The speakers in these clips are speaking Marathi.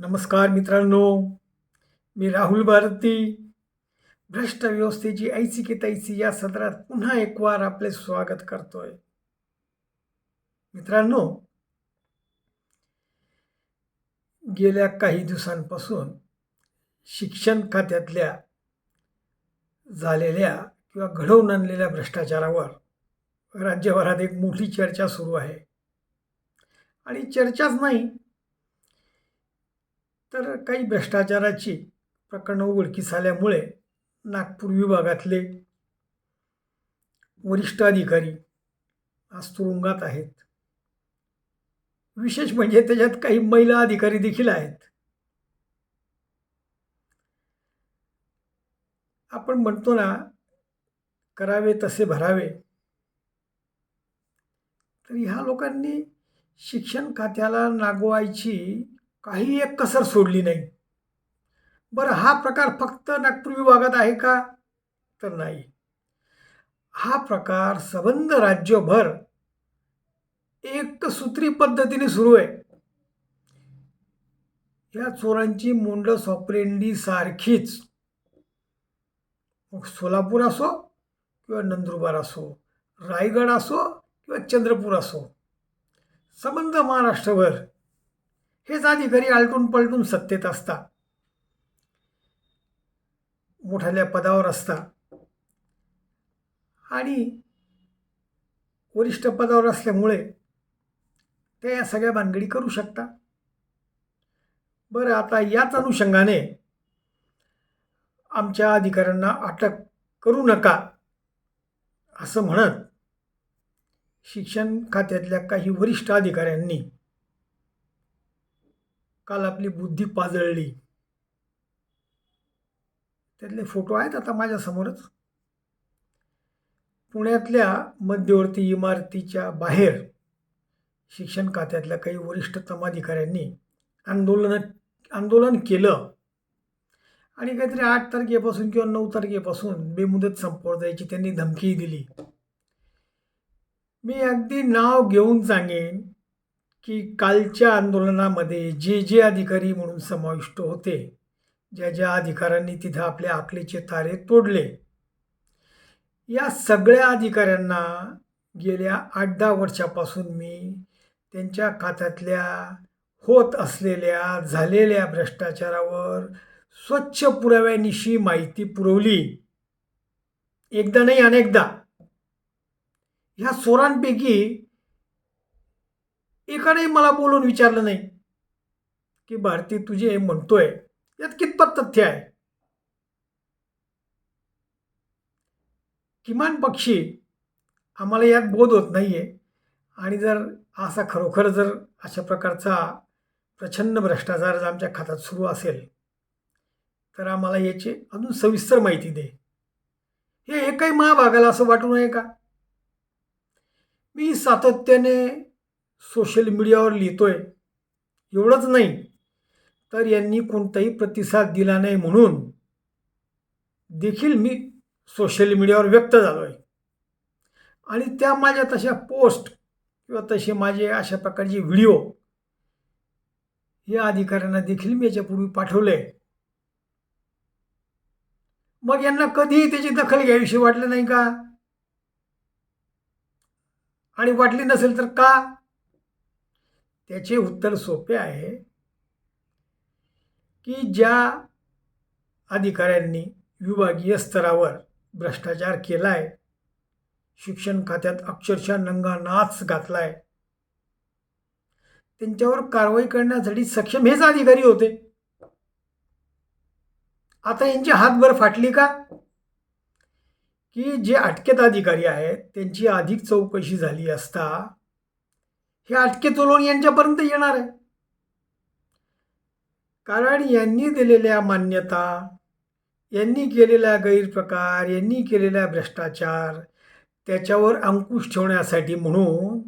नमस्कार मित्रांनो मी राहुल भारती. भ्रष्ट व्यवस्थेची ऐसी की तैसी या सत्रात पुन्हा एक वार आपले स्वागत करतोय. मित्रांनो गेल्या काही दिवसांपासून शिक्षण खात्यातल्या झालेल्या किंवा घडवून आणलेल्या भ्रष्टाचारावर राज्यभरात एक मोठी चर्चा सुरू आहे. आणि चर्चाच नाही तर काही भ्रष्टाचाराची प्रकरणं उघडकीस आल्यामुळे नागपूर विभागातले वरिष्ठ अधिकारी आज तुरुंगात आहेत. विशेष म्हणजे त्याच्यात काही महिला अधिकारी देखील आहेत. आपण म्हणतो ना करावे तसे भरावे. तर ह्या लोकांनी शिक्षण खात्याला नागवायची काही एक कसर सोडली नाही. बरं हा प्रकार फक्त नागपूर विभागात आहे का? तर नाही. हा प्रकार सबंध राज्यभर एकसूत्री पद्धतीने सुरू आहे. या चोरांची मुंड सॉपरेंडी सारखीच. मग सोलापूर असो किंवा नंदुरबार असो रायगड असो किंवा चंद्रपूर असो संबंध महाराष्ट्रभर हेच अधिकारी आलटून पलटून सत्तेत असता मोठ्याल्या पदावर असता आणि वरिष्ठ पदावर असल्यामुळे ते या सगळ्या भानगडी करू शकता बरं आता याच अनुषंगाने आमच्या अधिकाऱ्यांना अटक करू नका असं म्हणत शिक्षण खात्यातल्या काही वरिष्ठ अधिकाऱ्यांनी काल आपली बुद्धी पाजळली. त्यातले फोटो आहेत आता माझ्यासमोरच पुण्यातल्या मध्यवर्ती इमारतीच्या बाहेर शिक्षण खात्यातल्या काही वरिष्ठ तमाधिकाऱ्यांनी आंदोलन आंदोलन केलं. आणि काहीतरी आठ तारखेपासून किंवा नऊ तारखेपासून बेमुदत संपवर जायची त्यांनी धमकीही दिली. मी अगदी नाव घेऊन सांगेन की कालच्या आंदोलनामध्ये जे जे अधिकारी म्हणून समाविष्ट होते ज्या ज्या अधिकाऱ्यांनी तिथं आपल्या आकलीचे तारे तोडले या सगळ्या अधिकाऱ्यांना गेल्या आठ दहा वर्षापासून मी त्यांच्या खात्यातल्या होत असलेल्या झालेल्या भ्रष्टाचारावर स्वच्छ पुराव्यानिशी माहिती पुरवली. एकदा नाही अनेकदा. ह्या चोरांपैकी एकाने मला बोलून विचारलं नाही की भारती तुझे म्हणतोय यात कितपत तथ्य आहे? किमान पक्षी आम्हाला यात बोध होत नाही आहे आणि जर असा खरोखर जर अशा प्रकारचा प्रचंड भ्रष्टाचार जर आमच्या खात्यात सुरू असेल तर आम्हाला याची अजून सविस्तर माहिती दे. हे एकही महाभागाला असं वाटू नये का? मी सातत्याने सोशल मीडियावर लिहितोय. एवढंच नाही तर यांनी कोणताही प्रतिसाद दिला नाही म्हणून देखील मी सोशल मीडियावर व्यक्त झालो आहे आणि त्या माझ्या तशा पोस्ट किंवा तसे माझे अशा प्रकारचे व्हिडिओ या अधिकाऱ्यांना देखील मी याच्यापूर्वी पाठवले. मग यांना कधीही त्याची दखल घ्यावीशी वाटलं नाही का? आणि वाटली नसेल तर का? त्याचे उत्तर सोपे आहे की ज्या अधिकाऱ्यांनी विभागीय स्तरावर भ्रष्टाचार केला आहे शिक्षण खात्यात अक्षरशः नंगा नाच घातला आहे त्यांच्यावर कारवाई करण्यासाठी सक्षम हेच अधिकारी होते. आता यांची हातभर फाटली का? की जे अटकेत अधिकारी आहेत त्यांची अधिक चौकशी झाली असता हे अटके तोलून यांच्यापर्यंत येणार आहे. कारण यांनी दिलेल्या मान्यता यांनी केलेला गैरप्रकार यांनी केलेला भ्रष्टाचार त्याच्यावर अंकुश ठेवण्यासाठी म्हणून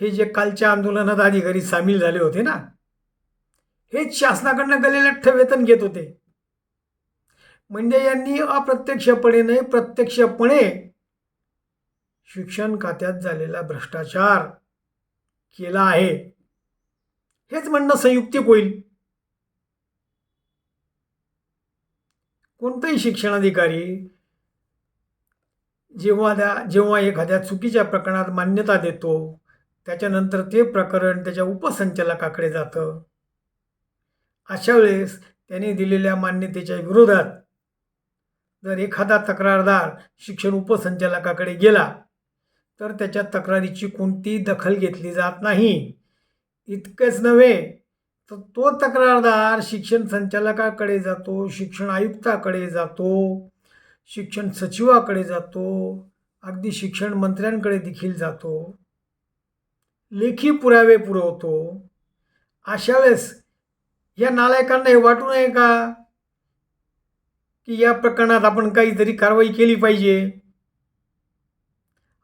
हे जे कालच्या आंदोलनात अधिकारी सामील झाले होते ना हेच शासनाकडनं गलेलठ्ठ वेतन घेत होते. म्हणजे यांनी अप्रत्यक्षपणे नाही प्रत्यक्षपणे शिक्षण खात्यात झालेला भ्रष्टाचार केला आहे. हेच म्हणणं संयुक्तिक होईल. कोणताही शिक्षणाधिकारी जेव्हा त्या जेव्हा एखाद्या चुकीच्या प्रकरणात मान्यता देतो त्याच्यानंतर ते प्रकरण त्याच्या उपसंचालकाकडे जातं. अशा वेळेस त्याने दिलेल्या मान्यतेच्या विरोधात जर एखादा तक्रारदार शिक्षण उपसंचालकाकडे गेला तर त्याच्या तक्रारीची कोणतीही दखल घेतली जात नाही. इतकंच नव्हे तर तो तक्रारदार शिक्षण संचालकाकडे जातो शिक्षण आयुक्ताकडे जातो शिक्षण सचिवाकडे जातो अगदी शिक्षण मंत्र्यांकडे देखील जातो. लेखी पुरावे पुरवतो. अशा वेळेस या नालायकांना हे वाटू नये का? की या प्रकरणात आपण काहीतरी कारवाई केली पाहिजे.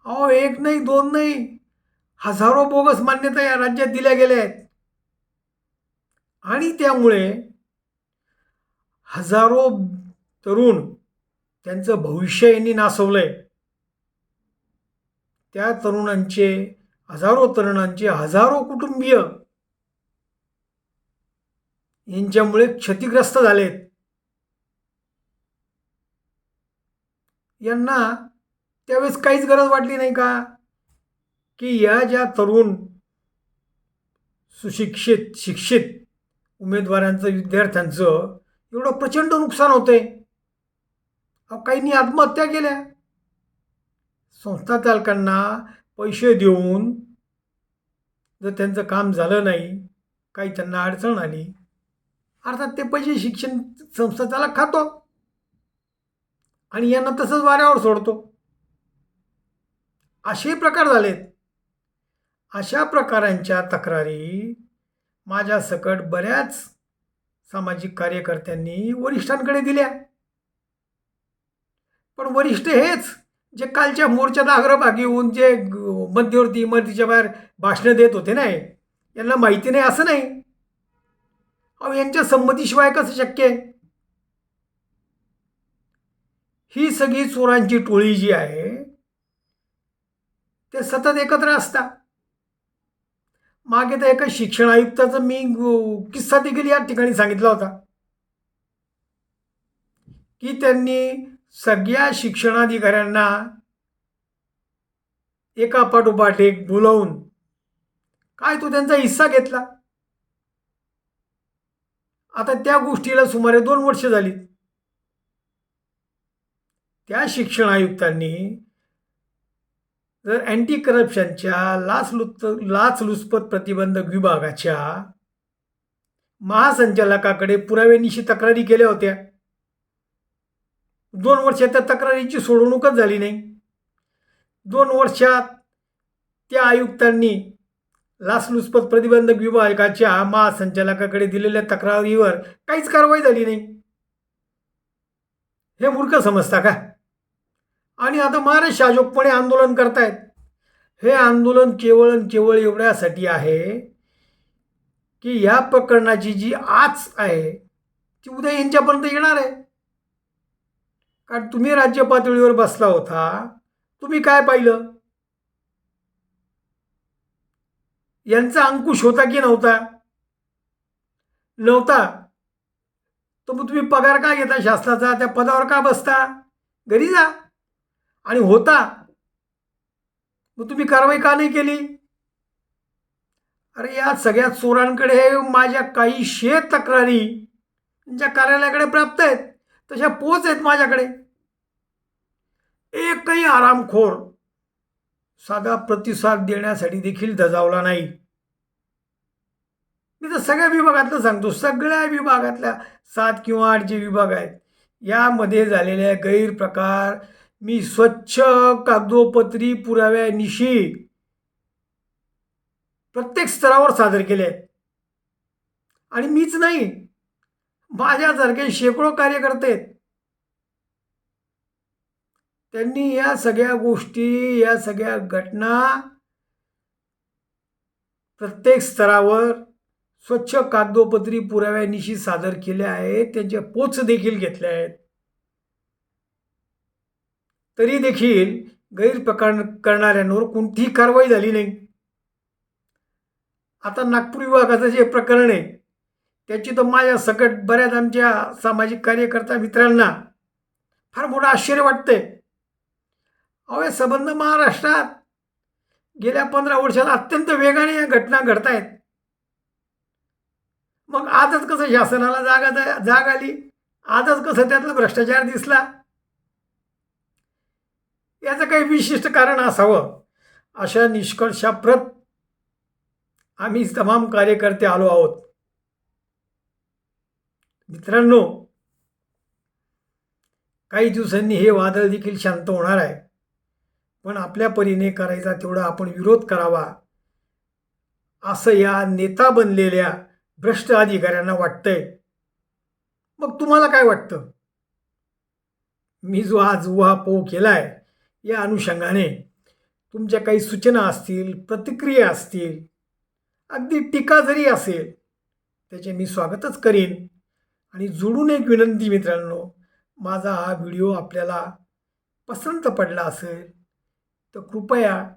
अहो एक नाही दोन नाही. हजारो बोगस मान्यता या राज्यात दिल्या गेल्या आहेत. आणि त्यामुळे हजारो तरुण त्यांचं भविष्य यांनी नासवलंय. त्या तरुणांचे हजारो तरुणांचे हजारो कुटुंबीय यांच्यामुळे क्षतिग्रस्त झालेत. यांना त्यावेळेस काहीच गरज वाटली नाही का? की या ज्या तरुण सुशिक्षित शिक्षित उमेदवारांचं विद्यार्थ्यांचं एवढं प्रचंड नुकसान होते अहो काहींनी आत्महत्या केल्या. संस्था चालकांना पैसे देऊन जर त्यांचं काम झालं नाही काही त्यांना अडचण आली अर्थात ते पैसे शिक्षण संस्था चालक खातो. आणि यांना तसंच वाऱ्यावर सोडतो. असे प्रकार झालेत. अशा प्रकारांच्या तक्रारी माझ्या सकट बऱ्याच सामाजिक कार्यकर्त्यांनी वरिष्ठांकडे दिल्या. पण वरिष्ठ हेच जे कालच्या मोर्चात अग्रभागी होऊन जे मध्यवर्ती इमारतीच्या बाहेर भाषणं देत होते नाही यांना माहिती नाही असं नाही. अहो यांच्या संमतीशिवाय कसं शक्य आहे? ही सगळी चोरांची टोळी जी आहे सतत एकत्र असता. मागे तर एका शिक्षण आयुक्ताचा मी किस्सा देखील या ठिकाणी सांगितला होता. की त्यांनी सगळ्या शिक्षणाधिकाऱ्यांना एका पाठोपाठ एक बोलावून काय तो त्यांचा हिस्सा घेतला. आता त्या गोष्टीला सुमारे दोन वर्ष झाली. त्या शिक्षण आयुक्तांनी जर अँटी करप्शनच्या लाचलुच लाचलुचपत प्रतिबंधक विभागाच्या महासंचालकाकडे पुराव्यानिशी तक्रारी केल्या होत्या. दोन वर्षात त्या तक्रारीची सोडवणूकच झाली नाही. दोन वर्षात त्या आयुक्तांनी लाचलुचपत प्रतिबंधक विभागाच्या महासंचालकाकडे दिलेल्या तक्रारीवर काहीच कारवाई झाली नाही. हे मूर्ख समजता का? आणि आता महाराज शाजोकपणे आंदोलन करतायत. हे आंदोलन केवळ आणि केवळ एवढ्यासाठी आहे की ह्या प्रकरणाची जी आच आहे ती उद्या यांच्यापर्यंत येणार आहे. कारण तुम्ही राज्य पातळीवर बसला होता तुम्ही काय पाहिलं? यांचा अंकुश होता की नव्हता? नव्हता. तर मग तुम्ही पगार का घेता शासनाचा? त्या पदावर का बसता? घरी जा. आणि होता. मग तुम्ही कारवाई का नाही केली? अरे या सगळ्या चोरांकडे माझ्या काही शेत तक्रारी ज्या कार्यालयाकडे प्राप्त आहेत तशा पोच आहेत माझ्याकडे. एकही आरामखोर साधा प्रतिसाद देण्यासाठी देखील धजावला नाही. मी तर सगळ्या विभागातलं सांगतो. सगळ्या विभागातल्या सात किंवा आठ जे विभाग आहेत. यामध्ये झालेल्या गैरप्रकार मी स्वच्छ कागदोपत्री पुराव्यानिशी प्रत्येक स्तरावर सादर केले आहेत. आणि मीच नाही माझ्यासारखे शेकडो कार्यकर्ते आहेत. त्यांनी या सगळ्या गोष्टी या सगळ्या घटना प्रत्येक स्तरावर स्वच्छ कागदोपत्री पुराव्यानिशी सादर केल्या आहेत. त्यांच्या पोच देखील घेतल्या आहेत. तरी देखील गैरप्रकार करणाऱ्यांवर कोणतीही कारवाई झाली नाही. आता नागपूर विभागाचं जे प्रकरण आहे त्याची तर माझ्या सकट बऱ्याच आमच्या सामाजिक कार्यकर्ता मित्रांना फार मोठं आश्चर्य वाटतंय. अवय संबंध महाराष्ट्रात गेल्या पंधरा वर्षात अत्यंत वेगाने या घटना घडत आहेत मग आजच कसं शासनाला जागा जाग आली? आजच कसं त्यातला भ्रष्टाचार दिसला? याचं काही विशिष्ट कारण असावं. अशा निष्कर्षाप्रत आम्ही तमाम कार्यकर्ते आलो आहोत. मित्रांनो काही दिवसांनी हे वादळ देखील शांत होणार आहे. पण आपल्या परीने करायचा तेवढा आपण विरोध करावा. असं या नेता बनलेल्या भ्रष्ट अधिकाऱ्यांना वाटतंय. मग तुम्हाला काय वाटतं? मी जो आज उहापोह आहे या अनुषंगाने तुमच्या काही सूचना असतील प्रतिक्रिया असतील अगदी टीका जरी असेल त्याचे मी स्वागतच करीन. आणि जोडून एक विनंती मित्रांनो माझा हा व्हिडिओ आपल्याला पसंत पडला असेल तर कृपया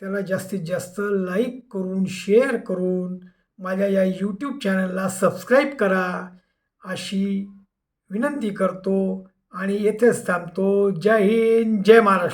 त्याला जास्तीत जास्त लाईक करून शेअर करून माझ्या या यूट्यूब चॅनलला सबस्क्राईब करा. अशी विनंती करतो आणि येथेच थांबतो. जय हिंद जय महाराष्ट्र.